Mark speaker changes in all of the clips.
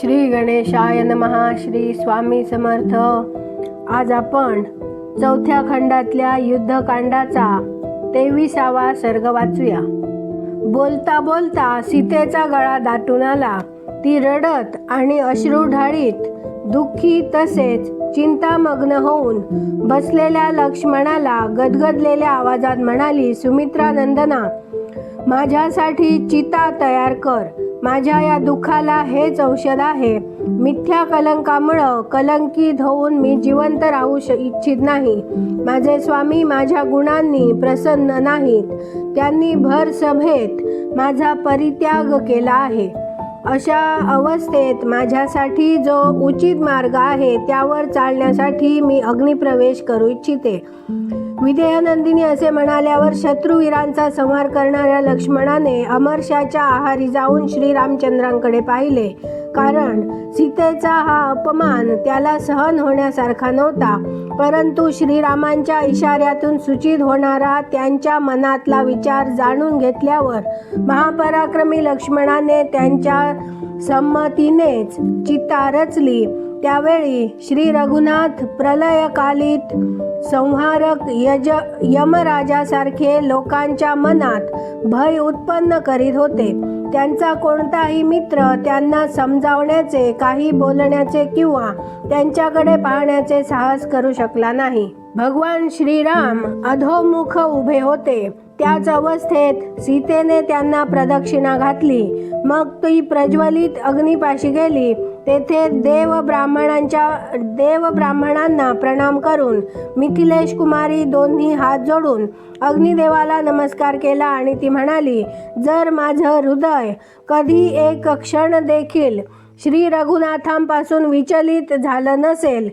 Speaker 1: श्री गणेशाय नमहा श्री स्वामी समर्थ. आज आपण चौथ्या खंडातल्या युद्धकांडाचा तेविसावा सर्ग वाचूया. बोलता बोलता सीतेचा गळा दाटून आला. ती रडत आणि अश्रू ढाळीत दुःखी तसेच चिंतामग्न होऊन बसलेल्या लक्ष्मणाला गदगदलेल्या आवाजात म्हणाली सुमित्रा नंदना माझ्यासाठी चिता तयार कर. माझ्या या दुःखाला हेच औषध आहे. मिथ्या कलंकामुळं कलंकित होऊन मी जिवंत राहू श इच्छित नाही. माझे स्वामी माझ्या गुणांनी प्रसन्न नाहीत. त्यांनी भर सभेत माझा परित्याग केला आहे. अशा अवस्थेत माझ्यासाठी जो उचित मार्ग आहे त्यावर चालण्यासाठी मी अग्निप्रवेश करू इच्छिते. विदेहनंदिनी असे म्हणाल्यावर शत्रुवीरांचा संहार करणाऱ्या लक्ष्मणाने अमरशाच्या आहारी जाऊन श्रीरामचंद्रांकडे पाहिले. कारण सीतेचा हा अपमान त्याला सहन होण्यासारखा नव्हता. परंतु श्रीरामांच्या इशाऱ्यातून सूचित होणारा त्यांच्या मनातला विचार जाणून घेतल्यावर महापराक्रमी लक्ष्मणाने त्यांच्या संमतीनेच चित्ता रचली. त्यावेळी श्री रघुनाथ प्रलयकालीत संहारक यज यमराजासारखे लोकांच्या मनात भय उत्पन्न करीत होते. त्यांचा कोणताही मित्र त्यांना समजावण्याचे काही बोलण्याचे किंवा त्यांच्याकडे पाहण्याचे साहस करू शकला नाही. भगवान श्रीराम अधोमुख उभे होते. त्याच अवस्थेत सीतेने त्यांना प्रदक्षिणा घातली. मग ती प्रज्वलित अग्निपाशी गेली. तेथे देव ब्राह्मणांच्या देव ब्राह्मणांना प्रणाम करून मिथिलेश कुमारी दोन्ही हात जोडून अग्निदेवाला नमस्कार केला आणि ती म्हणाली जर माझं हृदय कधी एक क्षण देखील श्री रघुनाथांपासून विचलित झालं नसेल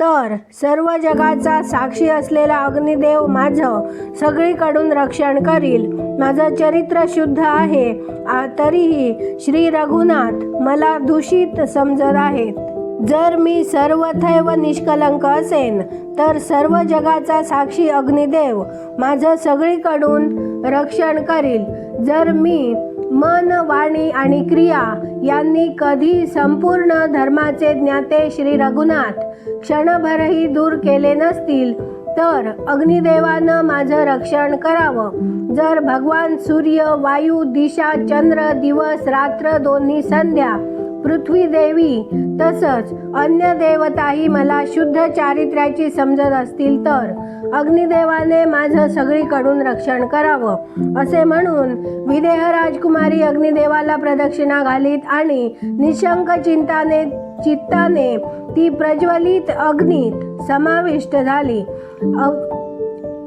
Speaker 1: तर सर्व जगाचा साक्षी असलेला अग्निदेव माझं सगळीकडून रक्षण करील. माझं चरित्र शुद्ध आहे आ- तरीही श्री रघुनाथ मला दूषित समजत आहेत. जर मी सर्वथैव निष्कलंक असेन तर सर्व जगाचा साक्षी अग्निदेव माझं सगळीकडून रक्षण करील. जर मी मन वाणी आणि क्रिया यांनी कधी संपूर्ण धर्माचे ज्ञाते श्री रघुनाथ क्षणभरही दूर केले नसतील तर अग्निदेवानं माझं रक्षण करावं. जर भगवान सूर्य वायू दिशा चंद्र दिवस रात्र दोन्ही संध्या पृथ्वी देवी तसंच अन्य देवताही मला शुद्ध चारित्र्याची समजत असतील तर अग्निदेवाने माझं सगळीकडून रक्षण करावं असे म्हणून विदेह राजकुमारी अग्निदेवाला प्रदक्षिणा घालीत आणि निशंक चिंताने चित्ताने ती प्रज्वलित अग्नीत समाविष्ट झाली. अव-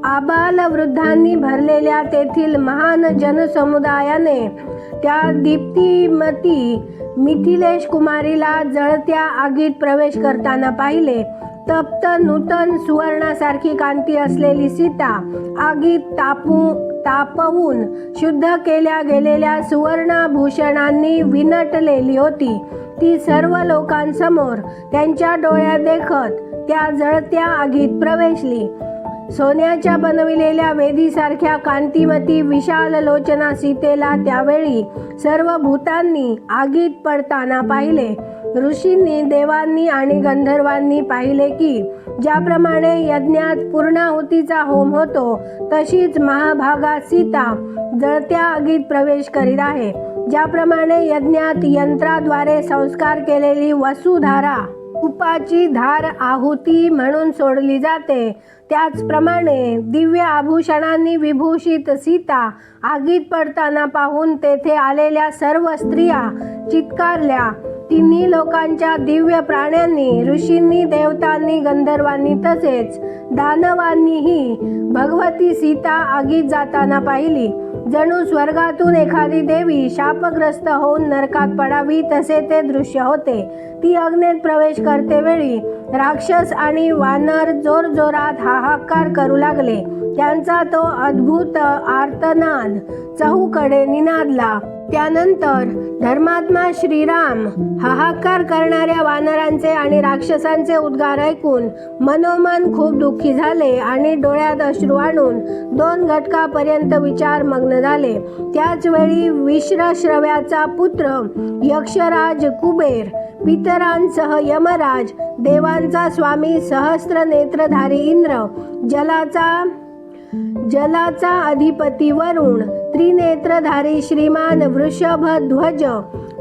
Speaker 1: आबाल वृद्धांनी भरलेल्या तेथील महान जनसमुदायाने त्या दीप्तिमती मिथिलेश कुमारीला जळत्या आगीत प्रवेश करताना पाहिले. तप्त नूतन सुवर्णासारखी कांती असलेली सीता आगीत तापू तापवून शुद्ध केल्या गेलेल्या सुवर्णाभूषणांनी विनटलेली होती. ती सर्व लोकांसमोर त्यांच्या डोळ्यात देखत त्या जळत्या आगीत प्रवेशली. सोन्याच्या बनविलेल्या वेदीसारख्या कांतिमती विशाल लोचना सीतेला त्यावेळी सर्व भूतांनी आगीत पडताना पाहिले. ऋषींनी देवांनी आणि गंधर्वांनी पाहिले की ज्याप्रमाणे यज्ञात पूर्णाहुतीचा होम होतो तशीच महाभागा सीता जळत्या आगीत प्रवेश करीत आहे. ज्याप्रमाणे यज्ञात यंत्राद्वारे संस्कार केलेली वसुधारा उपाची धार आहुती म्हणून सोडली जाते त्याचप्रमाणे दिव्य आभूषणांनी विभूषित सीता आगीत पडताना पाहून तेथे आलेल्या सर्व स्त्रिया चित्कारल्या. तिन्ही लोकांच्या दिव्य प्राण्यांनी ऋषींनी देवतांनी गंधर्वांनी तसेच दानवांनीही भगवती सीता आगीत जाताना पाहिली. जणू स्वर्गातून एखादी देवी शापग्रस्त होऊन नरकात पडावी तसे ते दृश्य होते. ती अग्नेत प्रवेश करते वेळी राक्षस आणि वानर जोरजोरात हाहाकार करू लागले. त्यांचा तो अद्भुत आर्तनाद चहूकडे निनादला. त्यानंतर धर्मात्मा श्रीराम हाहाकार करणाऱ्या वानरांचे आणि राक्षसांचे उद्गार ऐकून मनोमन खूप दुःखी झाले आणि डोळ्यात अश्रू आणून दोन घटकापर्यंत विचार मग्न झाले. त्याचवेळी विश्रश्रव्याचा पुत्र यक्षराज कुबेर पितरांसह यमराज देवांचा स्वामी सहस्त्र नेत्रधारी इंद्र जलाचा जलाचा अधिपती वरुण त्रिनेत्रधारी श्रीमान वृषभध्वज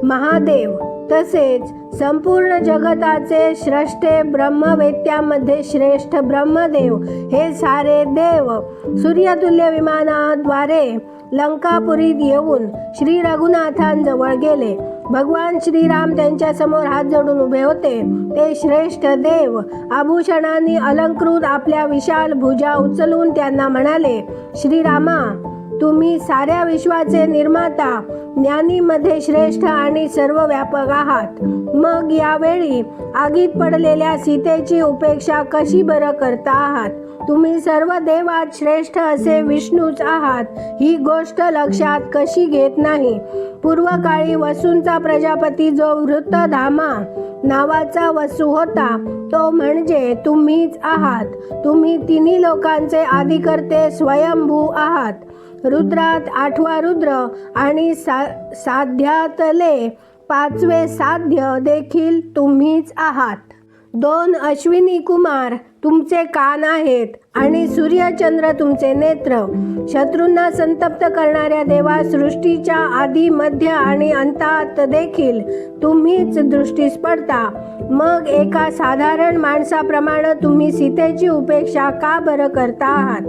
Speaker 1: महादेव. तसेच संपूर्ण जगताचे श्रेष्ठे ब्रह्मवेत्यामध्ये श्रेष्ठ ब्रह्मदेव हे सारे देव सूर्यतुल्य विमानाद्वारे लंकापुरीत येऊन श्री रघुनाथांजवळ गेले. भगवान श्रीराम त्यांच्यासमोर हात जोडून उभे होते. ते श्रेष्ठ देव आभूषणांनी अलंकृत आपल्या विशाल भुजा उचलून त्यांना म्हणाले श्रीरामा तुम्ही साऱ्या विश्वाचे निर्माता ज्ञानीमध्ये श्रेष्ठ आणि सर्व व्यापक आहात. मग यावेळी आगीत पडलेल्या सीतेची उपेक्षा कशी बरं करता आहात? तुम्ही सर्व देवात श्रेष्ठ असे विष्णूच आहात. ही गोष्ट लक्षात कशी घेत नाही? पूर्वकाळी वसूंचा प्रजापती जो वृत्तधामा नावाचा वसू होता तो म्हणजे तुम्हीच आहात. तुम्ही तिन्ही लोकांचे आदिकर्ते स्वयंभू आहात. रुद्रात आठवा रुद्र आणि सा साध्यातले पाचवे साध्य देखील तुम्हीच आहात. दोन अश्विनी कुमार तुमचे कान आहेत आणि सूर्यचंद्र तुमचे नेत्र. शत्रूंना संतप्त करणाऱ्या देवा सृष्टीच्या आधी मध्य आणि अंतात देखील तुम्हीच दृष्टीस पडता. मग एका साधारण माणसाप्रमाणे तुम्ही सीतेची उपेक्षा का बरं करता आहात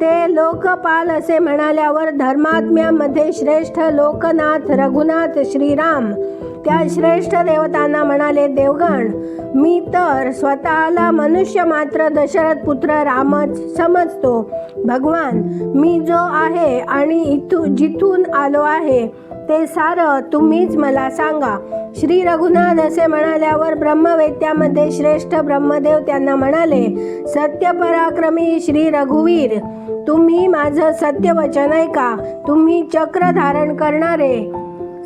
Speaker 1: ते लोकपाल असे म्हणाल्यावर धर्मात्म्यामध्ये श्रेष्ठ लोकनाथ रघुनाथ श्रीराम त्या श्रेष्ठ देवतांना म्हणाले देवगण मी तर स्वतःला मनुष्य मात्र दशरथ पुत्र रामच समजतो. भगवान मी जो आहे आणि इथू जिथून आलो आहे ते सारं तुम्हीच मला सांगा. श्री रघुनाथ असे म्हणाल्यावर ब्रह्मवेत्यामध्ये श्रेष्ठ ब्रह्मदेव त्यांना म्हणाले सत्य पराक्रमी श्री रघुवीर तुम्ही माझं सत्यवचन ऐका. तुम्ही चक्र धारण करणारे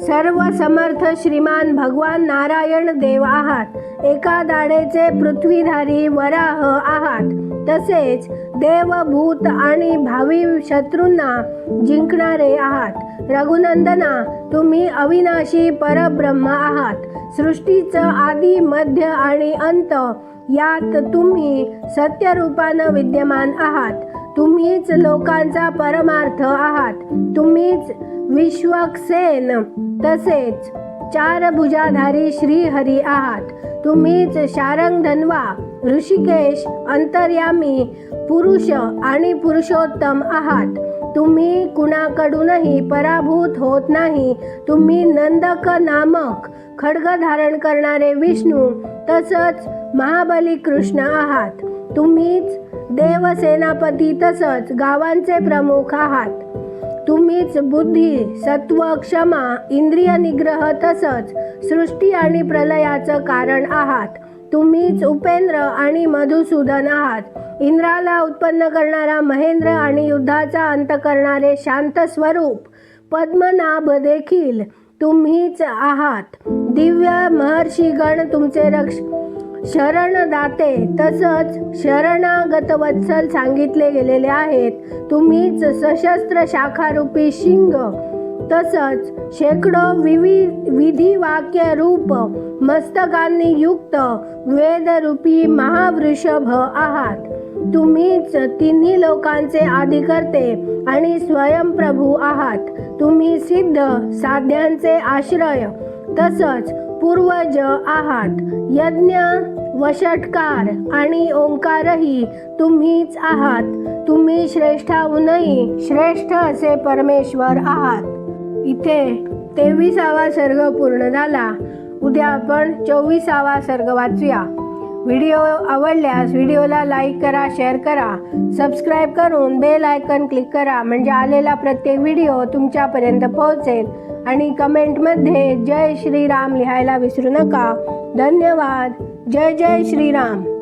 Speaker 1: सर्व समर्थ श्रीमान भगवान नारायण देव आहात. एका दाडेचे पृथ्वीधारी वराह आहात. तसेच देवभूत आणि भावी शत्रूंना जिंकणारे आहात. रघुनंदना तुम्ही अविनाशी परब्रह्म आहात. सृष्टीचं आदी मध्य आणि अंत यात तुम्ही सत्यरूपानं विद्यमान आहात. तुम्हीच लोकांचा परमार्थ आहात. तुम्हीच विश्वक्सेन. तसेच चार भुजाधारी श्रीहरी आहात. तुम्हीच शारंग धनवा ऋषिकेश अंतर्यामी पुरुष आणि पुरुषोत्तम आहात. तुम्ही कुणाकडूनही पराभूत होत नाही. तुम्ही नंदक नामक खड्ग धारण करणारे विष्णू तसंच महाबली कृष्ण आहात. तुम्हीच देवसेनापती तसंच गावांचे प्रमुख आहात. तुम्हीच बुद्धी सत्व क्षमा इंद्रिय निग्रह तसंच सृष्टी आणि प्रलयाचं कारण आहात. तुम्हीच उपेंद्र आणि मधुसूदन आहात. इंद्राला उत्पन्न करणारा महेंद्र आणि युद्धाचा अंत करणारे शांत स्वरूप पद्मनाभ देखील तुम्हीच आहात. दिव्य महर्षीगण तुमचे रक्ष शरणदाते तसंच शरणागत वत्सल सांगितले गेलेले आहेत. तुम्हीच सशस्त्र शाखारूपी शिंग तसंच शेकडो विवि विधीवाक्य रूप मस्तकांनी युक्त वेदरूपी महावृषभ आहात. तुम्हीच तिन्ही लोकांचे आदिकर्ते आणि स्वयंप्रभू आहात. तुम्ही सिद्ध साध्यांचे आश्रय तसंच पूर्वज आहात. यज्ञ वषटकार आणि ओंकारही तुम्हीच आहात. तुम्ही श्रेष्ठाहूनही श्रेष्ठ असे परमेश्वर आहात. इथे तेविसावा सर्ग पूर्ण झाला. उद्या आपण चोवीसावा सर्ग वाचूया. व्हिडिओ आवडल्यास व्हिडिओला लाईक करा शेअर करा. सबस्क्राईब करून बेल आयकन क्लिक करा. म्हणजे आलेला प्रत्येक व्हिडिओ तुमच्यापर्यंत पोहोचेल. आणि कमेंटमध्ये जय श्रीराम लिहायला विसरू नका. धन्यवाद. जय जय श्रीराम.